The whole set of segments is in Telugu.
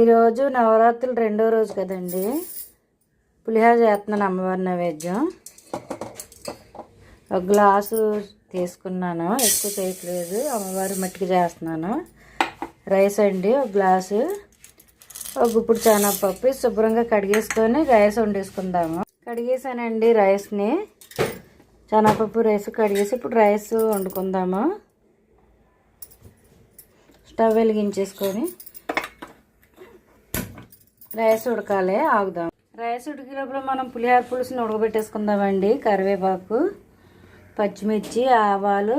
ఈరోజు నవరాత్రులు రెండో రోజు కదండి. పులిహోర చేస్తున్నాను అమ్మవారి నైవేద్యం. ఒక గ్లాసు తీసుకున్నాను. ఎక్కువ చేయట్లేదు. అమ్మవారి మట్టికి చేస్తున్నాను. రైస్ అండి ఒక గ్లాసు. ఒక గుప్పుడు చానపప్పు. శుభ్రంగా కడిగేసుకొని రైస్ వండేసుకుందాము. కడిగేసానండి రైస్ని. చానపప్పు రైస్ కడిగేసి ఇప్పుడు రైస్ వండుకుందాము. స్టవ్ వెలిగించేసుకొని. రైస్ ఉడకాలి ఆగుదాం. రైస్ ఉడికినప్పుడు మనం పులిహోర పులుసుని ఉడకబెట్టేసుకుందామండి కరివేపాకు పచ్చిమిర్చి ఆవాలు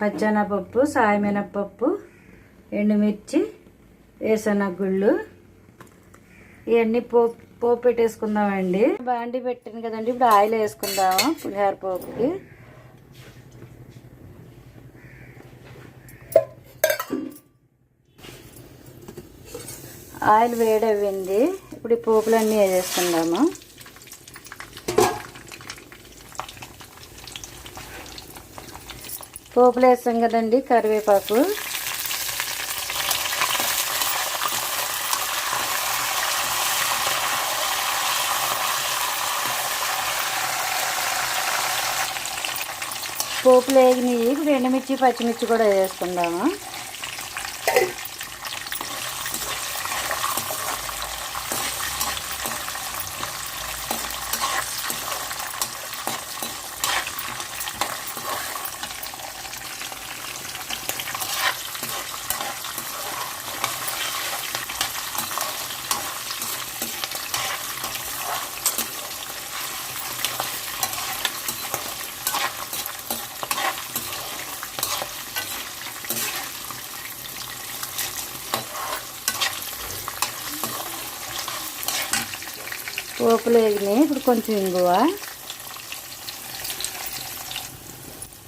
పచ్చెనపప్పు సాయమినపప్పు ఎండుమిర్చి వేసనగుళ్ళు ఇవన్నీ పోపు పోపు పెట్టేసుకుందామండి. బాండి పెట్టాను కదండి ఇప్పుడు ఆయిల్ వేసుకుందాము పులిహోర పోపుకి. ఆయిల్ వేడవ్వింది. ఇప్పుడు ఈ పోపులన్నీ వేసేసుకుందాము. పోపులు వేస్తాం కదండి కరివేపాకు. పోపులు వేగినాయి. ఇప్పుడు ఎండుమిర్చి పచ్చిమిర్చి కూడా వేసుకుందాము పోపులు వేగినాయి. ఇప్పుడు కొంచెం ఇంగువ.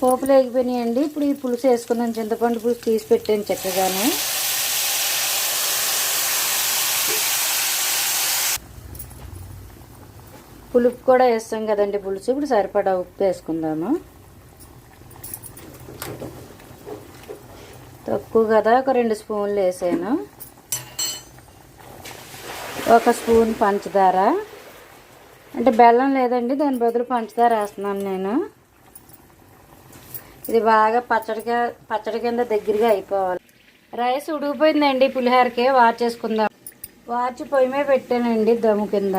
పోపులు వేగిపోయినాయండి. ఇప్పుడు ఈ పులుసు వేసుకుందాం చింతపండు పులుసు తీసి పెట్టాను చక్కగానే. పులుపు కూడా వేస్తాం కదండి పులుసు. ఇప్పుడు సరిపడా ఉప్పు వేసుకుందాము. తక్కువ కదా. ఒక రెండు స్పూన్లు వేసాను. ఒక స్పూన్ పంచదార. అంటే బెల్లం లేదండి దాని బదులు పంచదార వేస్తున్నాను నేను. ఇది బాగా పచ్చడిగా పచ్చడి కింద దగ్గరగా అయిపోవాలి. రైస్ ఉడికిపోయిందండి పులిహోరకి వార్చేసుకుందాం వార్చి పొయ్యి మీద పెట్టానండి దమ్ము కింద.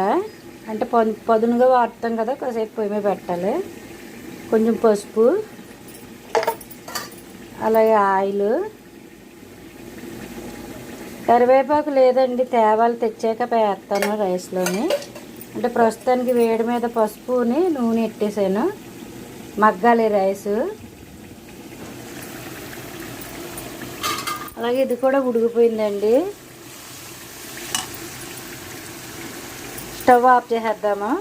అంటే పొ పదునుగా వాడుతాం కదా కాసేపు పొయ్యి మీద పెట్టాలి. కొంచెం పసుపు అలాగే ఆయిల్. కరివేపాకు లేదండి తేవాలి తెచ్చాక వేస్తాను రైస్లోని. అంటే ప్రస్తుతానికి వేడి మీద పసుపుని నూనె ఎట్టేసాను. మగ్గాలి రైస్. అలాగే ఇది కూడా ఉడికిపోయిందండి. స్టవ్ ఆఫ్ చేసేద్దాము.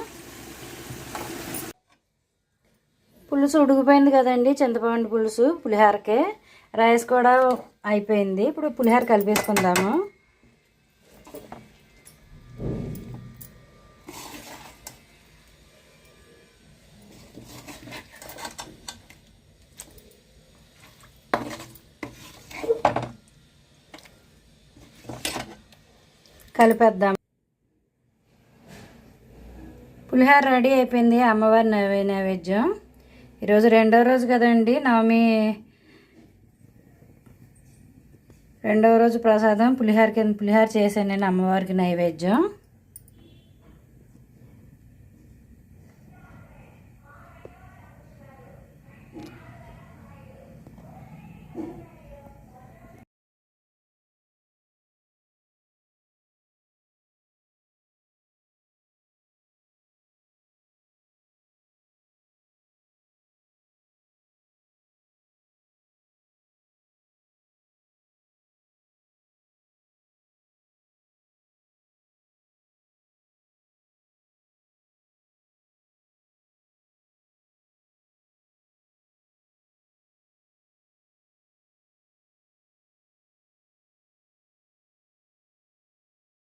పులుసు ఉడికిపోయింది కదండి చింతపండు పులుసు పులిహోరకే. రైస్ కూడా అయిపోయింది. ఇప్పుడు పులిహోర కలిపేసుకుందాము. కలిపేద్దాం. పులిహోర రెడీ అయిపోయింది అమ్మవారి నైవే నైవేద్యం. ఈరోజు రెండో రోజు కదండి నవమి. రెండవ రోజు ప్రసాదం పులిహార కింద పులిహోర చేశాను నేను అమ్మవారికి నైవేద్యం.